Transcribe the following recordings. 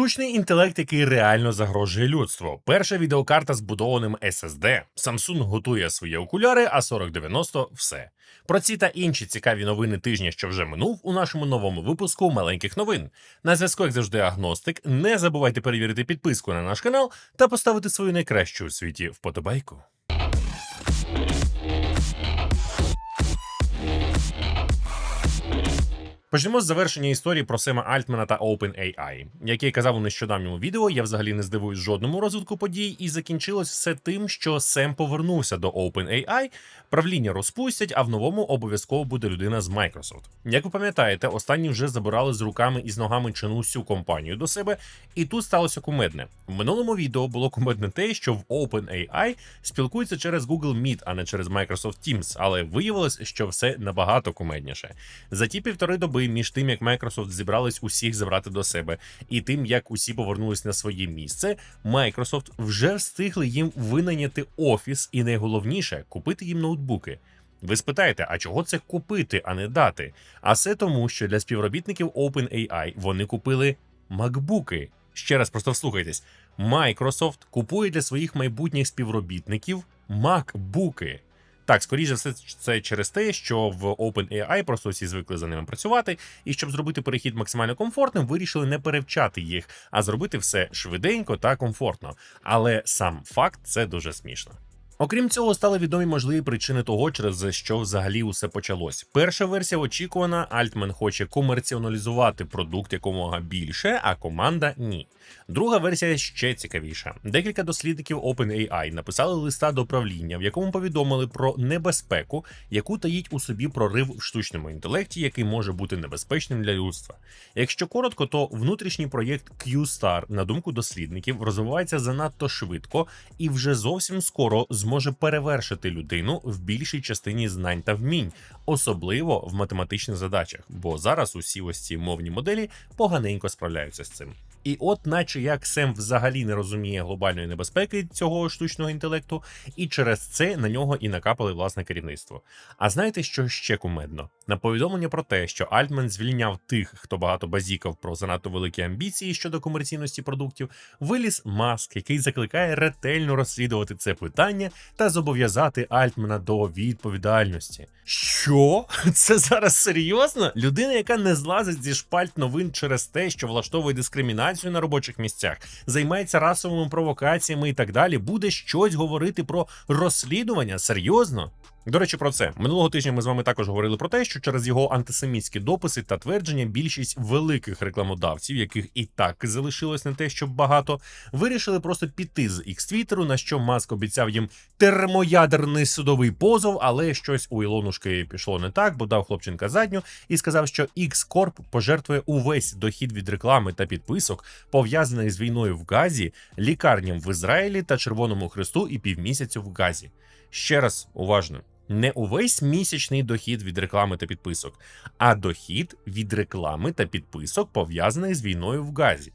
Штучний інтелект, який реально загрожує людству. Перша відеокарта з будованим SSD. Samsung готує свої окуляри, а 4090 – все. Про ці та інші цікаві новини тижня, що вже минув, у нашому новому випуску маленьких новин. На зв'язку, як завжди, агностик. Не забувайте перевірити підписку на наш канал та поставити свою найкращу у світі вподобайку. Почнемо з завершення історії про Сема Альтмана та OpenAI. Як я й казав у нещодавньому відео, я взагалі не здивуюсь жодному розвитку подій, і закінчилось все тим, що Сем повернувся до OpenAI, правління розпустять, а в новому обов'язково буде людина з Microsoft. Як ви пам'ятаєте, останні вже забирали з руками і з ногами чину всю компанію до себе, і тут сталося кумедне. В минулому відео було кумедне те, що в OpenAI спілкуються через Google Meet, а не через Microsoft Teams, але виявилось, що все набагато кумедніше. За ті півтори доби між тим, як Microsoft зібрались усіх забрати до себе, і тим, як усі повернулись на своє місце, Microsoft вже встигли їм винайняти офіс, і найголовніше купити їм ноутбуки. Ви спитаєте, а чого це купити, а не дати? А це тому, що для співробітників OpenAI вони купили макбуки. Ще раз просто вслухайтесь: Microsoft купує для своїх майбутніх співробітників макбуки. Так, скоріше все, це через те, що в OpenAI просто всі звикли за ними працювати, і щоб зробити перехід максимально комфортним, вирішили не перевчати їх, а зробити все швиденько та комфортно. Але сам факт це дуже смішно. Окрім цього, стали відомі можливі причини того, через що взагалі усе почалось. Перша версія очікувана, Альтмен хоче комерціоналізувати продукт якомога більше, а команда ні. Друга версія ще цікавіша. Декілька дослідників OpenAI написали листа до правління, в якому повідомили про небезпеку, яку таїть у собі прорив в штучному інтелекті, який може бути небезпечним для людства. Якщо коротко, то внутрішній проєкт Q-Star, на думку дослідників, розвивається занадто швидко і вже зовсім скоро зможе перевершити людину в більшій частині знань та вмінь, особливо в математичних задачах, бо зараз усі ось ці мовні моделі поганенько справляються з цим. І от, наче як Сем взагалі не розуміє глобальної небезпеки цього штучного інтелекту, і через це на нього і накапали власне керівництво. А знаєте, що ще кумедно? На повідомлення про те, що Альтмен звільняв тих, хто багато базікав про занадто великі амбіції щодо комерційності продуктів, виліз маск, який закликає ретельно розслідувати це питання та зобов'язати Альтмена до відповідальності. Що? Це зараз серйозно? Людина, яка не злазить зі шпальт новин через те, що влаштовує дискримінацію на робочих місцях, займається расовими провокаціями і так далі, буде щось говорити про розслідування? Серйозно? До речі, про це минулого тижня ми з вами також говорили про те, що через його антисемітські дописи та твердження більшість великих рекламодавців, яких і так залишилось не те, щоб багато, вирішили просто піти з ікс твіттеру, на що Маск обіцяв їм термоядерний судовий позов, але щось у Ілонушки пішло не так, бо дав хлопчинка задню і сказав, що X Corp пожертвує увесь дохід від реклами та підписок, пов'язаних з війною в Газі, лікарням в Ізраїлі та Червоному Христу і півмісяцю в Газі. Ще раз уважно. Не увесь місячний дохід від реклами та підписок, а дохід від реклами та підписок, пов'язаних з війною в Газі.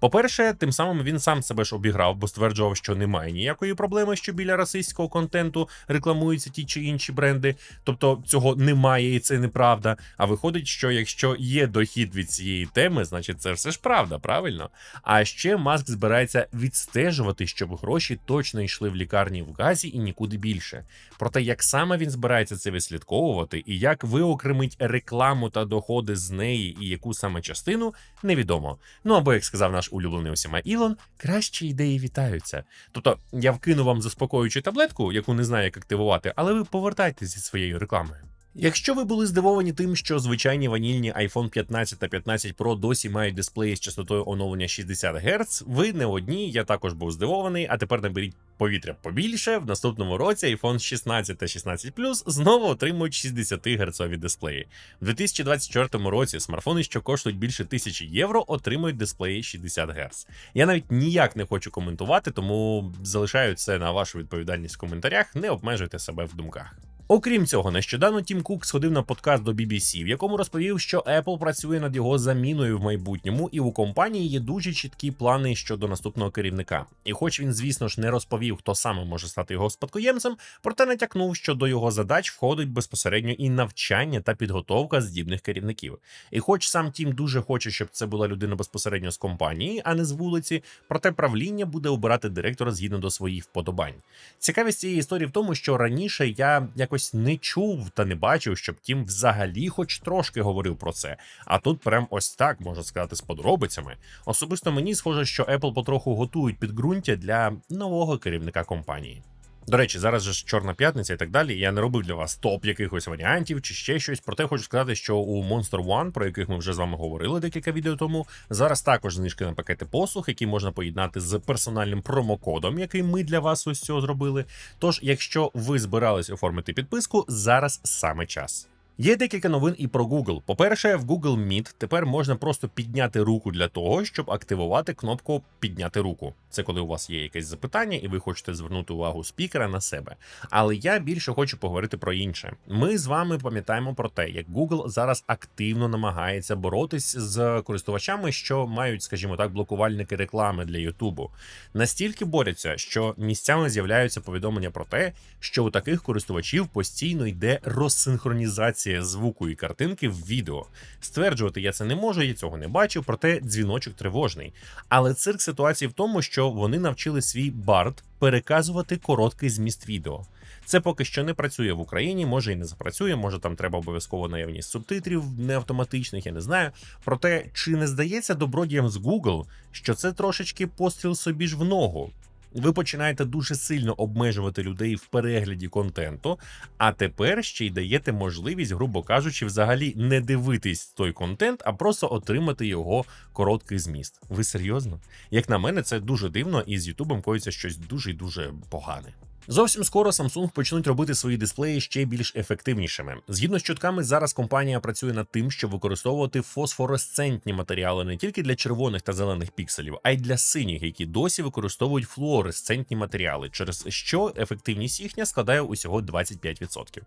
По-перше, тим самим він сам себе ж обіграв, бо стверджував, що немає ніякої проблеми, що біля расистського контенту рекламуються ті чи інші бренди. Тобто цього немає, і це неправда. А виходить, що якщо є дохід від цієї теми, значить це все ж правда, правильно? А ще Маск збирається відстежувати, щоб гроші точно йшли в лікарні в газі і нікуди більше. Проте, як саме він збирається це відслідковувати, і як виокремить рекламу та доходи з неї, і яку саме частину, невідомо. Ну або як сказав наш улюблений усіма Ілон, кращі ідеї вітаються. Тобто я вкину вам заспокоюючу таблетку, яку не знаю, як активувати, але ви повертайтеся зі своєю рекламою. Якщо ви були здивовані тим, що звичайні ванільні iPhone 15 та 15 Pro досі мають дисплеї з частотою оновлення 60 Гц, ви не одні, я також був здивований, а тепер наберіть повітря побільше. В наступному році iPhone 16 та 16 Plus знову отримують 60 Гц дисплеї. В 2024 році смартфони, що коштують більше 1000 євро, отримують дисплеї 60 Гц. Я навіть ніяк не хочу коментувати, тому залишаю це на вашу відповідальність в коментарях. Не обмежуйте себе в думках. Окрім цього, нещодавно Тім Кук сходив на подкаст до BBC, в якому розповів, що Apple працює над його заміною в майбутньому, і у компанії є дуже чіткі плани щодо наступного керівника. І, хоч він, звісно ж, не розповів, хто саме може стати його спадкоємцем, проте натякнув, що до його задач входить безпосередньо і навчання та підготовка здібних керівників. І, хоч сам Тім дуже хоче, щоб це була людина безпосередньо з компанії, а не з вулиці, проте правління буде обирати директора згідно до своїх вподобань. Цікавість цієї історії в тому, що раніше я якось не чув та не бачив, щоб Тім взагалі, хоч трошки говорив про це. А тут прям ось так можна сказати з подробицями. Особисто мені схоже, що Apple потроху готують підґрунтя для нового керівника компанії. До речі, зараз же чорна п'ятниця і так далі. Я не робив для вас топ якихось варіантів чи ще щось. Проте хочу сказати, що у Monster One, про яких ми вже з вами говорили декілька відео тому, зараз також знижки на пакети послуг, які можна поєднати з персональним промокодом, який ми для вас ось цього зробили. Тож, якщо ви збирались оформити підписку, зараз саме час. Є декілька новин і про Google. По-перше, в Google Meet тепер можна просто підняти руку для того, щоб активувати кнопку Підняти руку. Це коли у вас є якесь запитання, і ви хочете звернути увагу спікера на себе. Але я більше хочу поговорити про інше. Ми з вами пам'ятаємо про те, як Google зараз активно намагається боротись з користувачами, що мають, скажімо так, блокувальники реклами для Ютубу. Настільки борються, що місцями з'являються повідомлення про те, що у таких користувачів постійно йде розсинхронізація звуку і картинки в відео. Стверджувати я це не можу, я цього не бачив, проте дзвіночок тривожний. Але цирк ситуації в тому, що вони навчили свій бард переказувати короткий зміст відео. Це поки що не працює в Україні, може і не запрацює, може там треба обов'язково наявність субтитрів не автоматичних, я не знаю. Проте чи не здається добродіям з Google, що це трошечки постріл собі ж в ногу? Ви починаєте дуже сильно обмежувати людей в перегляді контенту, а тепер ще й даєте можливість, грубо кажучи, взагалі не дивитись той контент, а просто отримати його короткий зміст. Ви серйозно? Як на мене, це дуже дивно, і з Ютубом коїться щось дуже дуже погане. Зовсім скоро Samsung почнуть робити свої дисплеї ще більш ефективнішими. Згідно з чутками, зараз компанія працює над тим, щоб використовувати фосфоресцентні матеріали не тільки для червоних та зелених пікселів, а й для синіх, які досі використовують флуоресцентні матеріали, через що ефективність їхня складає усього 25%.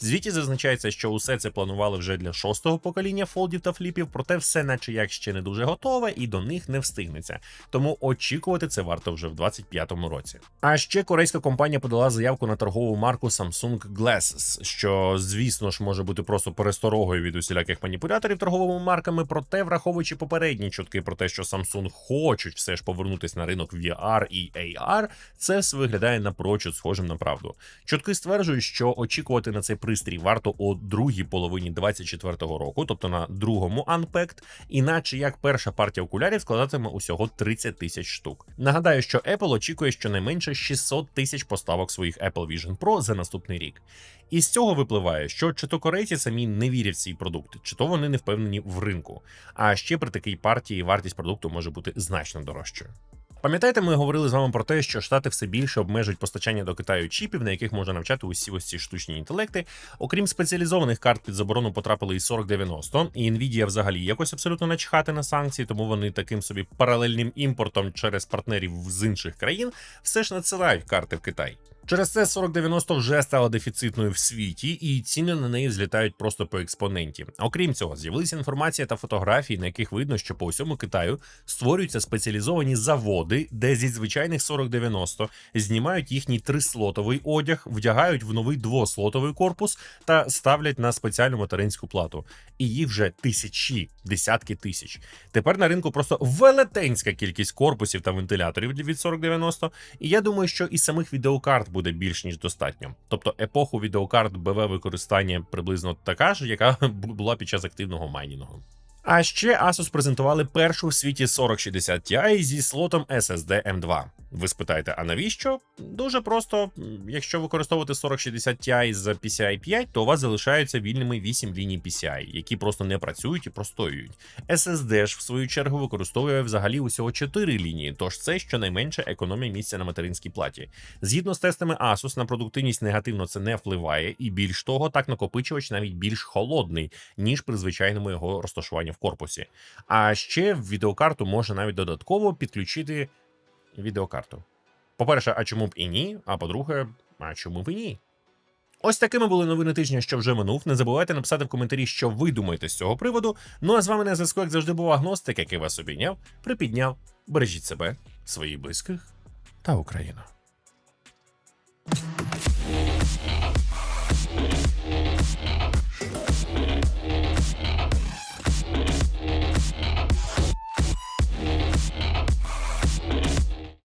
В звіті зазначається, що усе це планували вже для шостого покоління фолдів та фліпів, проте все, наче як ще не дуже готове, і до них не встигнеться. Тому очікувати це варто вже в 2025 році. А ще корейська компанія подала заявку на торгову марку Samsung Glasses, що, звісно ж, може бути просто пересторогою від усіляких маніпуляторів торговими марками. Проте, враховуючи попередні чутки про те, що Samsung хочуть все ж повернутися на ринок VR і AR, це все виглядає напрочуд схожим на правду. Чутки стверджують, що очікувати на цей пристрій варто у другій половині 2024 року, тобто на другому Unpacked, іначе як перша партія окулярів складатиме усього 30 тисяч штук. Нагадаю, що Apple очікує щонайменше 600 тисяч поставок поставок своїх Apple Vision Pro за наступний рік. І з цього випливає, що чи то корейці самі не вірять в цей продукт, чи то вони не впевнені в ринку. А ще при такій партії вартість продукту може бути значно дорожчою. Пам'ятаєте, ми говорили з вами про те, що штати все більше обмежують постачання до Китаю чіпів, на яких можна навчати усі ось ці штучні інтелекти. Окрім спеціалізованих карт під заборону потрапили і 4090, і Nvidia взагалі якось абсолютно начхати на санкції, тому вони таким собі паралельним імпортом через партнерів з інших країн все ж надсилають карти в Китай. Через це 4090 вже стала дефіцитною в світі, і ціни на неї злітають просто по експоненті. Окрім цього, з'явилися інформація та фотографії, на яких видно, що по всьому Китаю створюються спеціалізовані заводи, де зі звичайних 4090 знімають їхній трислотовий одяг, вдягають в новий двослотовий корпус та ставлять на спеціальну материнську плату. І їх вже тисячі, десятки тисяч. Тепер на ринку просто велетенська кількість корпусів та вентиляторів від 4090, І я думаю, що і самих відеокарт буде більш ніж достатньо. Тобто епоху відеокарт БВ використання приблизно така ж, яка була під час активного майнінгу. А ще Asus презентували першу в світі 4060 Ti зі слотом SSD M2. Ви спитаєте, а навіщо? Дуже просто, якщо використовувати 4060 Ti з PCI 5, то у вас залишаються вільними 8 ліній PCI, які просто не працюють і простоюють. SSD ж в свою чергу використовує взагалі усього 4 лінії, тож це щонайменше економія місця на материнській платі. Згідно з тестами Asus, на продуктивність негативно це не впливає, і більш того, так накопичувач навіть більш холодний, ніж при звичайному його розташуванні в корпусі. А ще в відеокарту можна навіть додатково підключити відеокарту. По-перше, а чому б і ні? А по-друге, а чому б і ні? Ось такими були новини тижня, що вже минув. Не забувайте написати в коментарі, що ви думаєте з цього приводу. Ну а з вами на зв'язку, як завжди, був агностик, який вас обійняв, припідняв. Бережіть себе, своїх близьких та Україну.